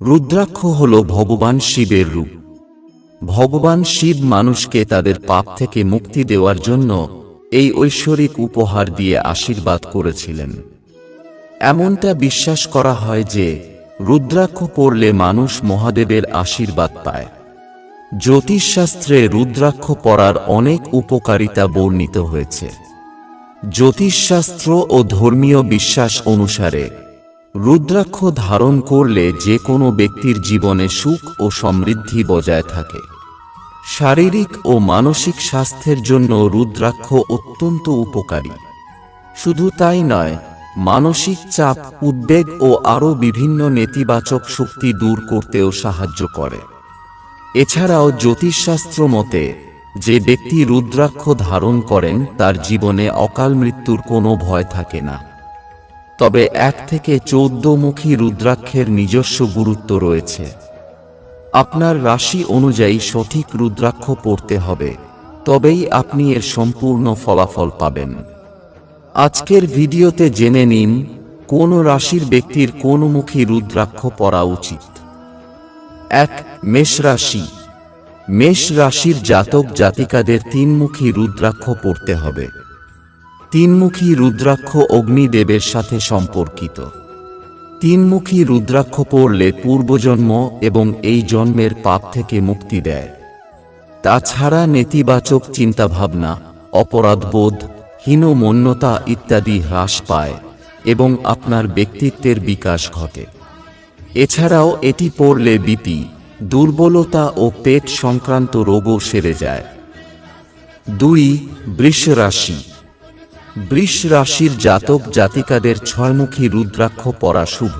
রুদ্রাক্ষ হল ভগবান শিবের রূপ। ভগবান শিব মানুষকে তাদের পাপ থেকে মুক্তি দেওয়ার জন্য এই ঐশ্বরিক উপহার দিয়ে আশীর্বাদ করেছিলেন। এমনটা বিশ্বাস করা হয় যে, রুদ্রাক্ষ পড়লে মানুষ মহাদেবের আশীর্বাদ পায়। জ্যোতিষশাস্ত্রে রুদ্রাক্ষ পড়ার অনেক উপকারিতা বর্ণিত হয়েছে। জ্যোতিষশাস্ত্র ও ধর্মীয় বিশ্বাস অনুসারে রুদ্রাক্ষ ধারণ করলে যে কোনো ব্যক্তির জীবনে সুখ ও সমৃদ্ধি বজায় থাকে। শারীরিক ও মানসিক স্বাস্থ্যের জন্য রুদ্রাক্ষ অত্যন্ত উপকারী। শুধু তাই নয়, মানসিক চাপ, উদ্বেগ ও আরও বিভিন্ন নেতিবাচক শক্তি দূর করতেও সাহায্য করে। এছাড়াও জ্যোতিষশাস্ত্র মতে, যে ব্যক্তি রুদ্রাক্ষ ধারণ করেন, তার জীবনে অকাল মৃত্যুর কোনো ভয় থাকে না। তবে এক থেকে চৌদ্দমুখী রুদ্রাক্ষের নিজস্ব গুরুত্ব রয়েছে। আপনার রাশি অনুযায়ী সঠিক রুদ্রাক্ষ পড়তে হবে, তবেই আপনি এর সম্পূর্ণ ফলাফল পাবেন। আজকের ভিডিওতে জেনে নিন, কোন রাশির ব্যক্তির কোন মুখী রুদ্রাক্ষ পরা উচিত। এক, মেষ রাশি। মেষ রাশির জাতক জাতিকাদের তিনমুখী রুদ্রাক্ষ পড়তে হবে। তিনমুখী রুদ্রাক্ষ অগ্নিদেবের সাথে সম্পর্কিত। তিনমুখী রুদ্রাক্ষ পড়লে পূর্বজন্ম এবং এই জন্মের পাপ থেকে মুক্তি দেয়। তাছাড়া নেতিবাচক চিন্তাভাবনা, অপরাধবোধ, হীনমন্যতা ইত্যাদি হ্রাস পায় এবং আপনার ব্যক্তিত্বের বিকাশ ঘটে। এছাড়াও এটি পড়লে বিপি, দুর্বলতা ও পেট সংক্রান্ত রোগও সেরে যায়। দুই বৃষ রাশি বৃষ রাশির জাতক জাতিকাদের ছয়মুখী রুদ্রাক্ষ পরা শুভ।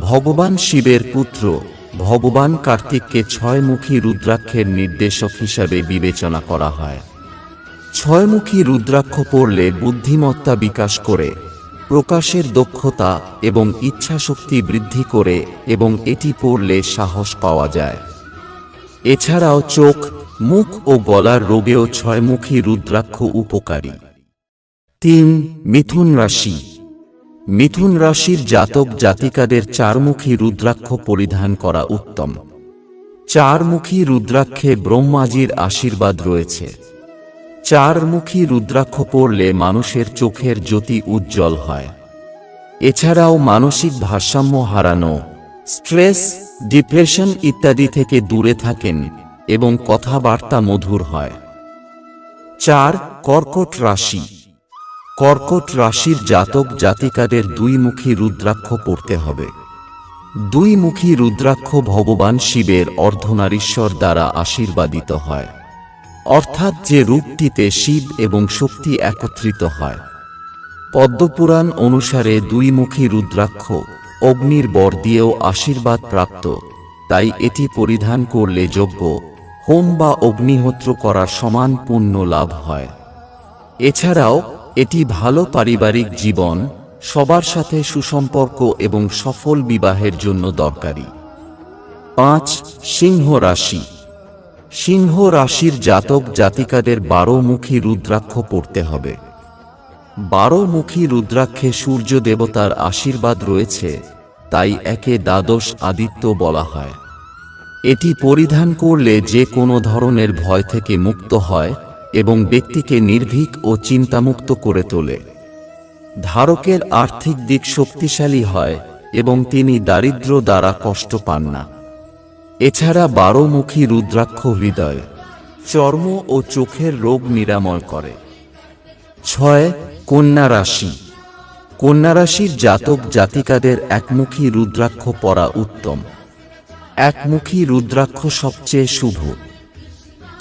ভগবান শিবের পুত্র, ভগবান কার্তিককে ছয়মুখী রুদ্রাক্ষের নির্দেশক হিসাবে বিবেচনা করা হয়। ছয়মুখী রুদ্রাক্ষ পড়লে বুদ্ধিমত্তা বিকাশ করে, প্রকাশের দক্ষতা এবং ইচ্ছাশক্তি বৃদ্ধি করে এবং এটি পড়লে সাহস পাওয়া যায়। এছাড়াও চোখ, মুখ ও গলার রোগেও ছয়মুখী রুদ্রাক্ষ উপকারী। তিন, মিথুন রাশি। মিথুন রাশির জাতক জাতিকাদের চারমুখী রুদ্রাক্ষ পরিধান করা উত্তম। চারমুখী রুদ্রাক্ষে ব্রহ্মাজির আশীর্বাদ রয়েছে। চারমুখী রুদ্রাক্ষ পড়লে মানুষের চোখের জ্যোতি উজ্জ্বল হয়। এছাড়াও মানসিক ভারসাম্য হারানো, স্ট্রেস, ডিপ্রেশন ইত্যাদি থেকে দূরে থাকেন এবং কথাবার্তা মধুর হয়। চার, কর্কট রাশি। কর্কট রাশির জাতক জাতিকাদের দুইমুখী রুদ্রাক্ষ পড়তে হবে। দুইমুখী রুদ্রাক্ষ ভগবান শিবের অর্ধনারীশ্বর দ্বারা আশীর্বাদিত হয়। অর্থাৎ যে রূপটিতে শিব এবং শক্তি একত্রিত হয়। পদ্মপুরাণ অনুসারে দুইমুখী রুদ্রাক্ষ অগ্নির বর দিয়েও আশীর্বাদ প্রাপ্ত, তাই এটি পরিধান করলে যোগ্য। হোম বা অগ্নিহোত্র করার সমান পুণ্য লাভ হয়। এছাড়াও এটি ভালো পারিবারিক জীবন, সবার সাথে সুসম্পর্ক এবং সফল বিবাহের জন্য দরকারি। পাঁচ, সিংহ রাশি। সিংহ রাশির জাতক জাতিকাদের বারোমুখী রুদ্রাক্ষ পড়তে হবে। বারোমুখী রুদ্রাক্ষে সূর্য দেবতার আশীর্বাদ রয়েছে, তাই একে দ্বাদশ আদিত্য বলা হয়। এটি পরিধান করলে যে কোনো ধরনের ভয় থেকে মুক্ত হয় এবং ব্যক্তিকে নির্ভীক ও চিন্তামুক্ত করে তোলে। ধারকের আর্থিক দিক শক্তিশালী হয় এবং তিনি দারিদ্র দ্বারা কষ্ট পান না। এছাড়া বারোমুখী রুদ্রাক্ষ হৃদয় চর্ম ও চোখের রোগ নিরাময় করে। ছয়, কন্যা রাশি। কন্যা রাশির জাতক জাতিকাদের একমুখী রুদ্রাক্ষ পরা উত্তম। একমুখী রুদ্রাক্ষ সবচেয়ে শুভ।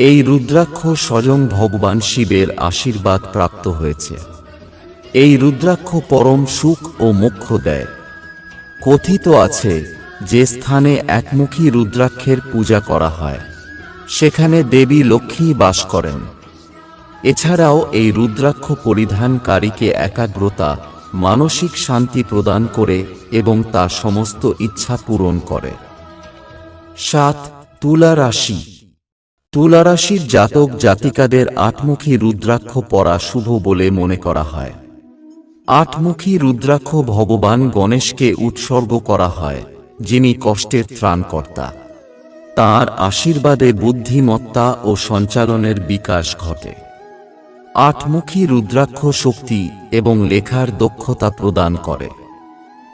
এই রুদ্রাক্ষ স্বয়ং ভগবান শিবের আশীর্বাদ প্রাপ্ত হয়েছে। এই রুদ্রাক্ষ পরম সুখ ও মোক্ষ দেয়। কথিত আছে যে স্থানে একমুখী রুদ্রাক্ষের পূজা করা হয়। সেখানে দেবী লক্ষ্মী বাস করেন। এছাড়াও এই রুদ্রাক্ষ পরিধানকারীকে একাগ্রতা, মানসিক শান্তি প্রদান করে এবং তার সমস্ত ইচ্ছা পূরণ করে। সাত, তুলা রাশি। তুলা রাশির জাতক জাতিকাদের আটমুখী রুদ্রাক্ষ পরা শুভ বলে মনে করা হয়। আটমুখী রুদ্রাক্ষ ভগবান গণেশকে উৎসর্গ করা হয়, যিনি কষ্টের ত্রাণকর্তা। তার আশীর্বাদে বুদ্ধিমত্তা ও সঞ্চালনের বিকাশ ঘটে। আটমুখী রুদ্রাক্ষ শক্তি এবং লেখার দক্ষতা প্রদান করে।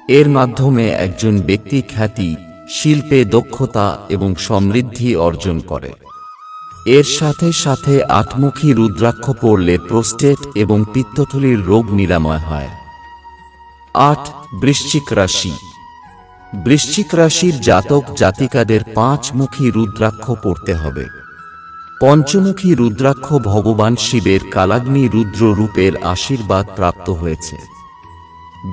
এর মাধ্যমে একজন ব্যক্তি খ্যাতি, শিল্পে দক্ষতা এবং সমৃদ্ধি অর্জন করে। এর সাথে সাথে আটমুখী রুদ্রাক্ষ পড়লে প্রোস্টেট এবং পিত্তথলির রোগ নিরাময় হয়। আট, বৃশ্চিক রাশি। বৃশ্চিক রাশির জাতক জাতিকাদের পাঁচমুখী রুদ্রাক্ষ পড়তে হবে। পঞ্চমুখী রুদ্রাক্ষ ভগবান শিবের কালাগ্নি রুদ্র রূপের আশীর্বাদ প্রাপ্ত হয়েছে।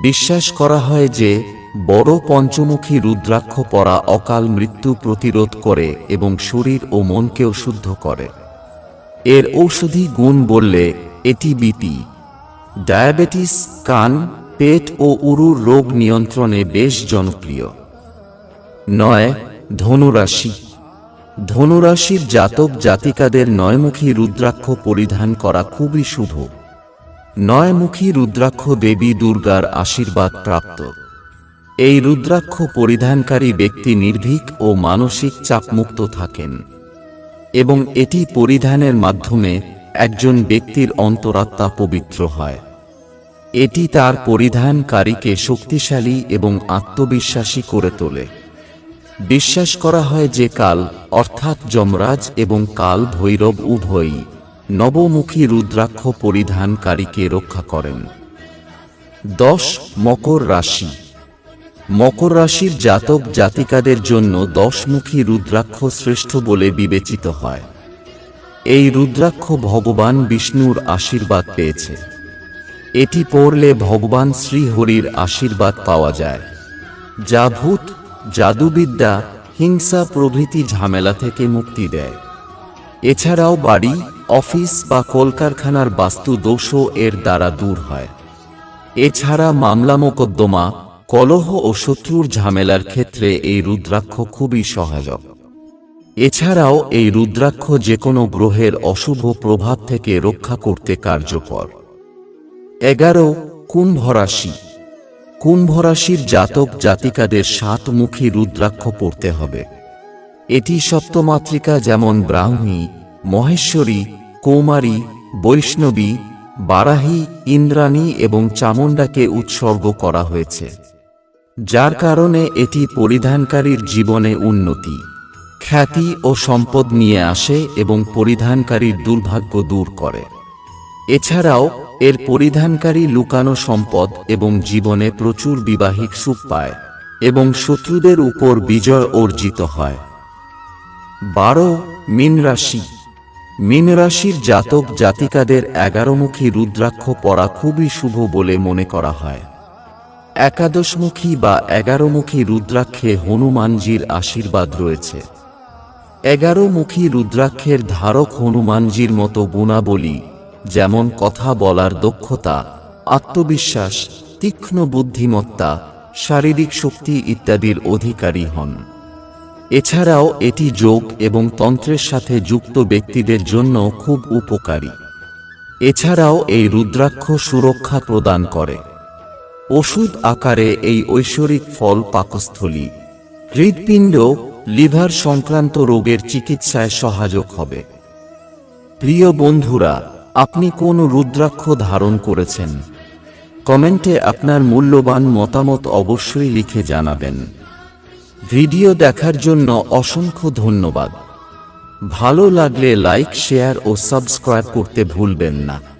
বিশ্বাস করা হয় যে বড় পঞ্চমুখী রুদ্রাক্ষ পরা অকাল মৃত্যু প্রতিরোধ করে এবং শরীর ও মনকেও শুদ্ধ করে। এর ঔষধি গুণ বললে এটি বিপি। ডায়াবেটিস, কান, পেট ও উরুর রোগ নিয়ন্ত্রণে বেশ জনপ্রিয়। নয়, ধনুরাশি। ধনুরাশির জাতক জাতিকাদের নয়মুখী রুদ্রাক্ষ পরিধান করা খুবই শুভ। নয়মুখী রুদ্রাক্ষ দেবী দুর্গার আশীর্বাদ প্রাপ্ত। এই রুদ্রাক্ষ পরিধানকারী ব্যক্তি নির্ভীক ও মানসিক চাপমুক্ত থাকেন। এবং এটি পরিধানের মাধ্যমে একজন ব্যক্তির অন্তরাত্মা পবিত্র হয়। এটি তার পরিধানকারীকে শক্তিশালী এবং আত্মবিশ্বাসী করে তোলে। বিশ্বাস করা হয় যে কাল, অর্থাৎ যমরাজ এবং কাল ভৈরব উভয়ই নবমুখী রুদ্রাক্ষ পরিধানকারীকে রক্ষা করেন। দশ মকর রাশি মকর রাশির জাতক জাতিকাদের জন্য দশমুখী রুদ্রাক্ষ শ্রেষ্ঠ বলে বিবেচিত হয়। এই রুদ্রাক্ষ ভগবান বিষ্ণুর আশীর্বাদ পেয়েছে। এটি পড়লে ভগবান শ্রীহরির আশীর্বাদ পাওয়া যায়। যা ভূত, জাদুবিদ্যা, হিংসা প্রভৃতি ঝামেলা থেকে মুক্তি দেয়। এছাড়াও বাড়ি, অফিস বা কলকারখানার বাস্তু দোষও এর দ্বারা দূর হয়। এছাড়া মামলা মোকদ্দমা কলহ ও শত্রুর ঝামেলার ক্ষেত্রে এই রুদ্রাক্ষ খুবই সহায়ক। এছাড়াও এই রুদ্রাক্ষ যে কোনো গ্রহের অশুভ প্রভাব থেকে রক্ষা করতে কার্যকর। এগারো কুম্ভ রাশি কুম্ভ রাশির জাতক জাতিকাদের সাতমুখী রুদ্রাক্ষ পড়তে হবে। এটি সপ্তমাত্রিকা যেমন ব্রাহ্মী, মহেশ্বরী, কৌমারী, বৈষ্ণবী, বারাহী, ইন্দ্রাণী এবং চামুণ্ডাকে উৎসর্গ করা হয়েছে। যার কারণে এটি পরিধানকারীর জীবনে উন্নতি, খ্যাতি ও সম্পদ নিয়ে আসে এবং পরিধানকারীর দুর্ভাগ্য দূর করে। এছাড়াও, এর পরিধানকারী লুকানো সম্পদ এবং জীবনে প্রচুর বিবাহিক সুখ পায় এবং শত্রুদের উপর বিজয় অর্জিত হয়। বারো, মীন রাশি। রাশির জাতক জাতিকাদের এগারোমুখী রুদ্রাক্ষ পরা খুবই শুভ বলে মনে করা হয়। একাদশমুখী বা এগারোমুখী রুদ্রাক্ষে হনুমানজির আশীর্বাদ রয়েছে। এগারোমুখী রুদ্রাক্ষের ধারক হনুমানজির মতো গুণাবলী, যেমন কথা বলার দক্ষতা, আত্মবিশ্বাস, তীক্ষ্ণ বুদ্ধিমত্তা, শারীরিক শক্তি ইত্যাদির অধিকারী হন। এছাড়াও এটি যোগ এবং তন্ত্রের সাথে যুক্ত ব্যক্তিদের জন্য খুব উপকারী। এছাড়াও এই রুদ্রাক্ষ সুরক্ষা প্রদান করে। ওষুধ আকারে এই ঐশ্বরিক ফল পাকস্থলী। হৃৎপিণ্ড, লিভার সংক্রান্ত রোগের চিকিৎসায় সহায়ক হবে। প্রিয় বন্ধুরা, আপনি কোন রুদ্রাক্ষ ধারণ করেছেন? কমেন্টে আপনার মূল্যবান মতামত অবশ্যই লিখে জানাবেন। ভিডিও দেখার জন্য অসংখ্য ধন্যবাদ। ভালো লাগলে লাইক, শেয়ার ও সাবস্ক্রাইব করতে ভুলবেন না।